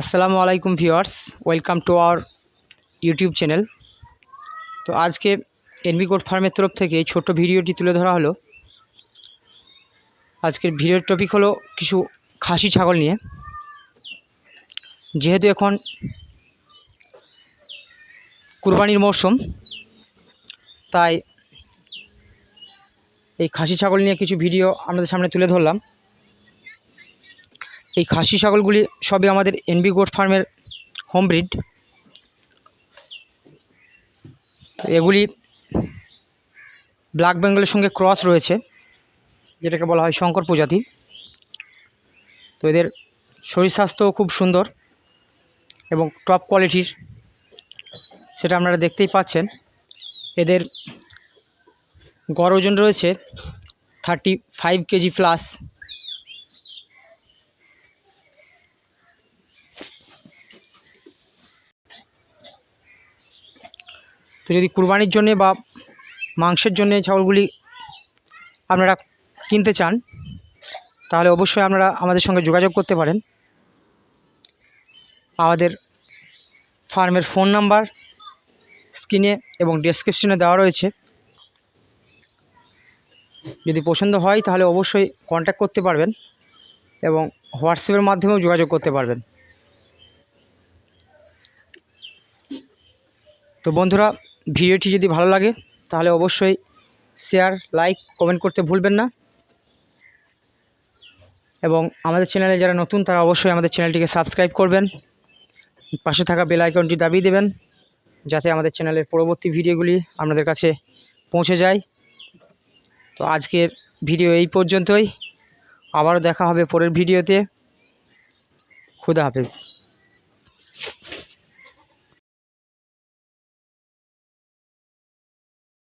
আসসালামু আলাইকুম viewers, welcome to our YouTube channel. তো আজকে এনবি কোড ফার্মের তরফ থেকে এই ছোট্ট ভিডিওটি তুলে ধরা হলো। আজকের ভিডিওর টপিক হলো কিছু খাসি ছাগল নিয়ে। যেহেতু এখন কুরবানির মরশুম তাই এই খাসি ছাগল নিয়ে কিছু ভিডিও আপনাদের সামনে তুলে ধরলাম। এই খাসি ছাগলগুলি সবই আমাদের এনবি গোট ফার্মের হোম ব্রিড এগুলি ব্ল্যাক বেঙ্গলের সঙ্গে ক্রস রয়েছে, যেটাকে বলা হয় শঙ্কর প্রজাতি। তো এদের শরীর স্বাস্থ্যও খুব সুন্দর এবং টপ কোয়ালিটির সেটা আপনারা দেখতেই পাচ্ছেন। এদের গড় ওজন রয়েছে থার্টি ফাইভ কেজি প্লাস তো যদি কুরবানির জন্যে বা মাংসের জন্যে ছাগলগুলি আপনারা কিনতে চান, তাহলে অবশ্যই আপনারা আমাদের সঙ্গে যোগাযোগ করতে পারেন। আমাদের ফার্মের ফোন নাম্বার স্ক্রিনে এবং ডেসক্রিপশনে দেওয়া রয়েছে। যদি পছন্দ হয়, তাহলে অবশ্যই কন্ট্যাক্ট করতে পারবেন এবং হোয়াটসঅ্যাপের মাধ্যমেও যোগাযোগ করতে পারবেন। তো বন্ধুরা ভিডিওটি যদি ভালো লাগে, তাহলে অবশ্যই শেয়ার লাইক কমেন্ট করতে ভুলবেন না। এবং আমাদের চ্যানেলে যারা নতুন, তারা অবশ্যই আমাদের চ্যানেলটিকে সাবস্ক্রাইব করবেন। পাশে থাকা বেল আইকনটি দাবিয়ে দেবেন, যাতে আমাদের চ্যানেলের পরবর্তী ভিডিওগুলি আপনাদের কাছে পৌঁছে যায়। তো আজকের ভিডিও এই পর্যন্তই। আবারও দেখা হবে পরের ভিডিওতে। খুদা হাফেজ।